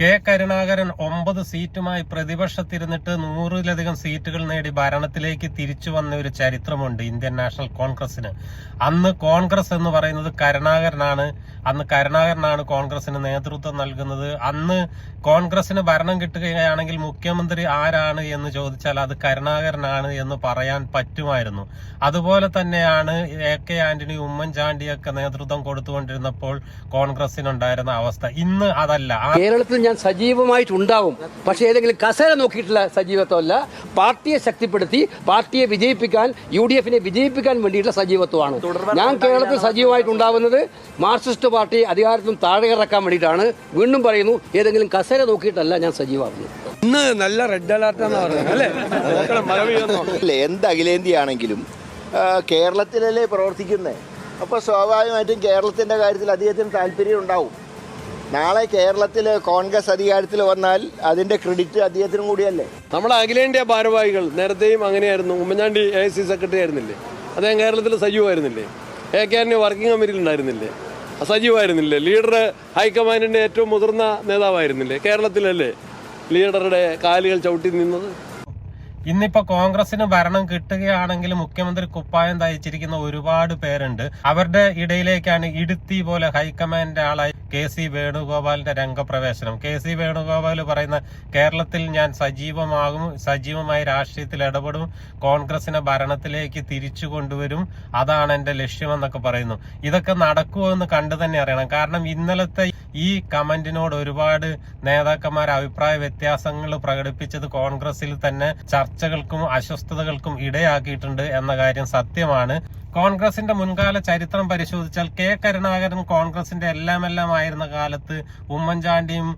K Karunakaran ഒമ്പത് സീറ്റുമായി പ്രതിപക്ഷത്തിരുന്നിട്ട് നൂറിലധികം സീറ്റുകൾ നേടി ഭരണത്തിലേക്ക് തിരിച്ചു വന്ന ഒരു ചരിത്രമുണ്ട് ഇന്ത്യൻ നാഷണൽ കോൺഗ്രസിന് അന്ന് കോൺഗ്രസ് എന്ന് പറയുന്നത് കരുണാകരനാണ്. അന്ന് കരുണാകരനാണ് കോൺഗ്രസിന് നേതൃത്വം നൽകുന്നത്. അന്ന് കോൺഗ്രസിന് ഭരണം കിട്ടുകയാണെങ്കിൽ മുഖ്യമന്ത്രി ആരാണ് എന്ന് ചോദിച്ചാൽ അത് കരുണാകരനാണ് എന്ന് പറയാൻ പറ്റുമായിരുന്നു. അതുപോലെ തന്നെയാണ് എ കെ ആന്റണി ഉമ്മൻചാണ്ടിയൊക്കെ നേതൃത്വം കൊടുത്തുകൊണ്ടിരുന്നപ്പോൾ കോൺഗ്രസിനുണ്ടായിരുന്ന അവസ്ഥ. ഇന്ന് അതല്ല. കേരളത്തിൽ ഞാൻ സജീവമായിട്ടുണ്ടാവും. പക്ഷെ ഏതെങ്കിലും കസേര നോക്കിയിട്ടുള്ള സജീവത്വമല്ല. പാർട്ടിയെ ശക്തിപ്പെടുത്തി പാർട്ടിയെ വിജയിപ്പിക്കാൻ യു ഡി എഫിനെ വിജയിപ്പിക്കാൻ വേണ്ടിയിട്ടുള്ള സജീവത്വമാണ്. ഞാൻ കേരളത്തിൽ സജീവമായിട്ടുണ്ടാവുന്നത് മാർക്സിസ്റ്റ് പാർട്ടി അധികാരത്തിൽ താഴെ ഇറക്കാൻ വേണ്ടിയിട്ടാണ് വീണ്ടും പറയുന്നു. ഏതെങ്കിലും കസേര നോക്കിയിട്ടല്ല ഞാൻ സജീവമാകുന്നത് ഇന്ന് നല്ല റെഡ് അലർട്ടാന്ന് പറഞ്ഞത് അല്ലേ? എന്ത് അഖിലേന്ത്യയാണെങ്കിലും കേരളത്തിലല്ലേ പ്രവർത്തിക്കുന്നത് അപ്പോൾ സ്വാഭാവികമായിട്ടും കേരളത്തിന്റെ കാര്യത്തിൽ അദ്ദേഹത്തിന് താല്പര്യം ഉണ്ടാവും. നാളെ കേരളത്തിൽ കോൺഗ്രസ് അധികാരത്തിൽ വന്നാൽ അതിന്റെ ക്രെഡിറ്റ് അദ്ദേഹത്തിനും കൂടിയല്ലേ? നമ്മുടെ അഖിലേന്ത്യ ഭാരവാഹികൾ നേരത്തെയും അങ്ങനെയായിരുന്നു. ഉമ്മൻചാണ്ടി എ സി സെക്രട്ടറി ആയിരുന്നില്ലേ? അദ്ദേഹം കേരളത്തിൽ സജീവമായിരുന്നില്ലേ? എ കെ ആറിന് വർക്കിംഗ് കമ്മിറ്റിയിൽ ഉണ്ടായിരുന്നില്ലേ? സജീവമായിരുന്നില്ലേ ലീഡർ ഹൈക്കമാൻഡിന്റെ ഏറ്റവും മുതിർന്ന നേതാവായിരുന്നില്ലേ? കേരളത്തിലല്ലേ ലീഡറുടെ കാലുകൾ ചവിട്ടി നിന്നത്? ഇന്നിപ്പോ കോൺഗ്രസിന് ഭരണം കിട്ടുകയാണെങ്കിൽ മുഖ്യമന്ത്രി കുപ്പായം തയ്ച്ചിരിക്കുന്ന ഒരുപാട് പേരുണ്ട്. അവരുടെ ഇടയിലേക്കാണ് ഇടുത്തി പോലെ ഹൈക്കമാൻഡ് ആളായി കെ സി വേണുഗോപാലിന്റെ രംഗപ്രവേശനം. കെ സി വേണുഗോപാൽ പറയുന്ന കേരളത്തിൽ ഞാൻ സജീവമാകും സജീവമായി രാഷ്ട്രീയത്തിൽ ഇടപെടും കോൺഗ്രസിനെ ഭരണത്തിലേക്ക് തിരിച്ചു കൊണ്ടുവരും അതാണ് എന്റെ ലക്ഷ്യമെന്നൊക്കെ പറയുന്നു. ഇതൊക്കെ നടക്കുമോ എന്ന് കണ്ടു തന്നെ അറിയണം. കാരണം ഇന്നലത്തെ ഈ കമന്റിനോട് ഒരുപാട് നേതാക്കന്മാർ അഭിപ്രായ വ്യത്യാസങ്ങൾ പ്രകടിപ്പിച്ചത് കോൺഗ്രസിൽ തന്നെ ചർച്ചകൾക്കും അസ്വസ്ഥതകൾക്കും ഇടയാക്കിയിട്ടുണ്ട് എന്ന കാര്യം സത്യമാണ്. കോൺഗ്രസിന്റെ മുൻകാല ചരിത്രം പരിശോധിച്ചാൽ കെ കരുണാകരൻ കോൺഗ്രസിന്റെ എല്ലാം എല്ലാം ആയിരുന്ന കാലത്ത് ഉമ്മൻചാണ്ടിയും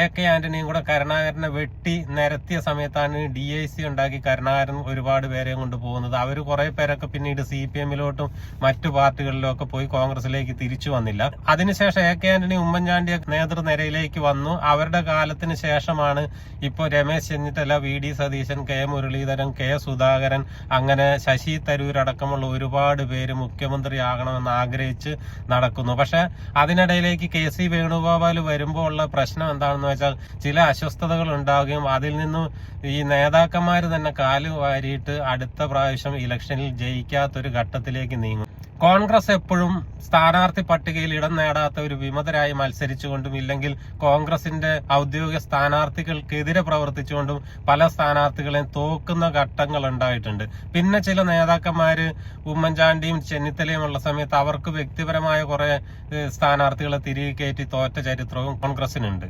എ കെ ആന്റണിയും കൂടെ കരുണാകരനെ വെട്ടി നിരത്തിയ സമയത്താണ് ഡി ഐ സി ഉണ്ടാക്കി കരുണാകരൻ ഒരുപാട് പേരെയും കൊണ്ട് പോകുന്നത് അവർ കുറെ പേരൊക്കെ പിന്നീട് സി പി എമ്മിലോട്ടും മറ്റു പാർട്ടികളിലും ഒക്കെ പോയി കോൺഗ്രസിലേക്ക് തിരിച്ചു വന്നില്ല. അതിനുശേഷം എ കെ ആന്റണി ഉമ്മൻചാണ്ടി നേതൃനിരയിലേക്ക് വന്നു. അവരുടെ കാലത്തിന് ശേഷമാണ് ഇപ്പോൾ Ramesh Chennithala V D Satheesan K Muraleedharan K Sudhakaran അങ്ങനെ ശശി തരൂർ അടക്കമുള്ള ഒരുപാട് പേര് മുഖ്യമന്ത്രിയാകണമെന്ന് ആഗ്രഹിച്ച് നടക്കുന്നു. പക്ഷെ അതിനിടയിലേക്ക് കെ സി വേണുഗോപാൽ വരുമ്പോൾ ഉള്ള പ്രശ്നം എന്താണെന്ന് വെച്ചാൽ ചില അസ്വസ്ഥതകൾ ഉണ്ടാവുകയും അതിൽ നിന്നും ഈ നേതാക്കന്മാർ തന്നെ കാൽ വാരിയിട്ട് അടുത്ത പ്രാവശ്യം ഇലക്ഷനിൽ ജയിക്കാത്തൊരു ഘട്ടത്തിലേക്ക് നീങ്ങും. കോൺഗ്രസ് എപ്പോഴും സ്ഥാനാർത്ഥി പട്ടികയിൽ ഇടം നേടാത്ത ഒരു വിമതരായി മത്സരിച്ചുകൊണ്ടും ഇല്ലെങ്കിൽ കോൺഗ്രസിന്റെ ഔദ്യോഗിക സ്ഥാനാർത്ഥികൾക്കെതിരെ പ്രവർത്തിച്ചുകൊണ്ടും പല സ്ഥാനാർത്ഥികളെയും തോക്കുന്ന ഘട്ടങ്ങൾ ഉണ്ടായിട്ടുണ്ട്. പിന്നെ ചില നേതാക്കന്മാര് ഉമ്മൻചാണ്ടിയും ചെന്നിത്തലയും ഉള്ള സമയത്ത് അവർക്ക് വ്യക്തിപരമായ കുറെ സ്ഥാനാർത്ഥികളെ തിരികെ കയറ്റി തോറ്റ ചരിത്രവും കോൺഗ്രസിനുണ്ട്.